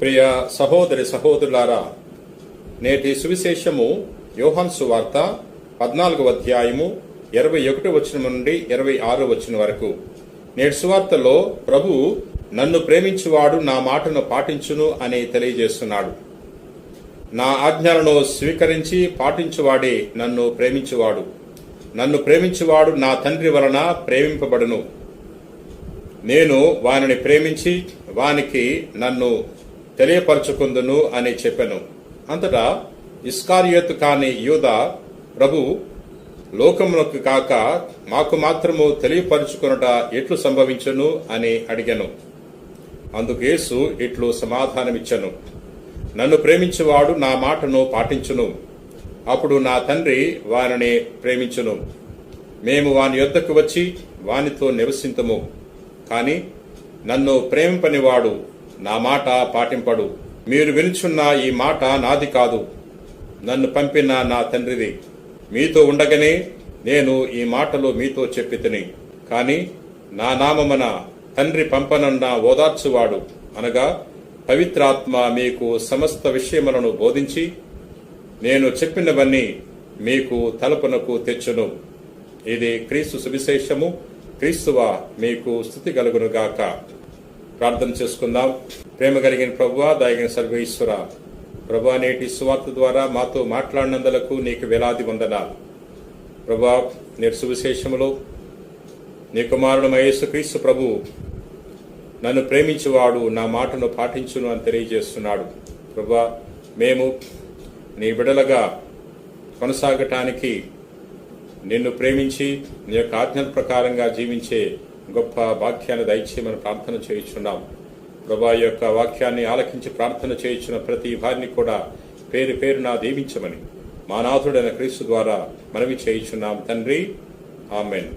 ప్రియ సహోదరి సహోదరులారా నేటి సువిశేషము యోహాన్ సువార్త పద్నాలుగవ అధ్యాయము ఇరవై ఒకటి వచ్చిన నుండి ఇరవై ఆరు వచ్చిన వరకు. నేటి సువార్తలో ప్రభు నన్ను ప్రేమించువాడు నా మాటను పాటించును అని తెలియజేస్తున్నాడు. నా ఆజ్ఞలను స్వీకరించి పాటించువాడే నన్ను ప్రేమించువాడు. నన్ను ప్రేమించువాడు నా తండ్రి వలన ప్రేమింపబడును. నేను వానిని ప్రేమించి వానికి నన్ను తెలియపరచుకుందును అని చెప్పెను. అంతటా ఇస్కారియోతు కాని యూద ప్రభు లోకములకు కాక మాకు మాత్రము తెలియపరుచుకొనుట ఎట్లు సంభవించును అని అడిగాను. అందుకు యేసు ఇట్లు సమాధానమిచ్చను. నన్ను ప్రేమించువాడు నా మాటను పాటించును. అప్పుడు నా తండ్రి వారిని ప్రేమించును. మేము వాని యొద్దకు వచ్చి వానితో నివసింతము. కాని నన్ను ప్రేమింపనివాడు నా మాట పాటింపడు. మీరు వినుచున్న ఈ మాట నాది కాదు. నన్ను పంపిన నా తండ్రిది. మీతో ఉండగానే నేను ఈ మాటలు మీతో చెప్పి తిని. కాని నా నామమున తండ్రి పంపనన్న ఓదార్చువాడు. అనగా పవిత్రాత్మ మీకు సమస్త విషయములను బోధించి నేను చెప్పినవన్నీ మీకు తలుపునకు తెచ్చును. ఇది క్రీస్తు సువిశేషము. క్రీస్తువ మీకు స్థుతి కలుగునుగాక. ప్రార్థన చేసుకుందాం. ప్రేమ కలిగిన ప్రభు దాగిన సర్వేశ్వర ప్రభా నేటి సువార్త ద్వారా మాతో మాట్లాడినందులకు నీకు వేలాది వందనాలు. ప్రభా నేటి సువిశేషములో. నీ కుమారుడు మహేసు క్రీస్తు ప్రభు నన్ను ప్రేమించేవాడు నా మాటను పాటించును అని తెలియజేస్తున్నాడు. ప్రభా మేము నీ బిడలగా కొనసాగటానికి నిన్ను ప్రేమించి నీ యొక్క ఆజ్ఞల ప్రకారంగా జీవించే గొప్ప వాక్యాన్ని దయచేయమని ప్రార్థన చేయించున్నాం. ప్రభా యొక్క వాక్యాన్ని ఆలకించి ప్రార్థన చేయించిన ప్రతి వారిని కూడా పేరు పేరున దీవించమని మా నాథుడైన క్రీస్తు ద్వారా మనవి చేయించున్నాం. తండ్రి ఆమెన్.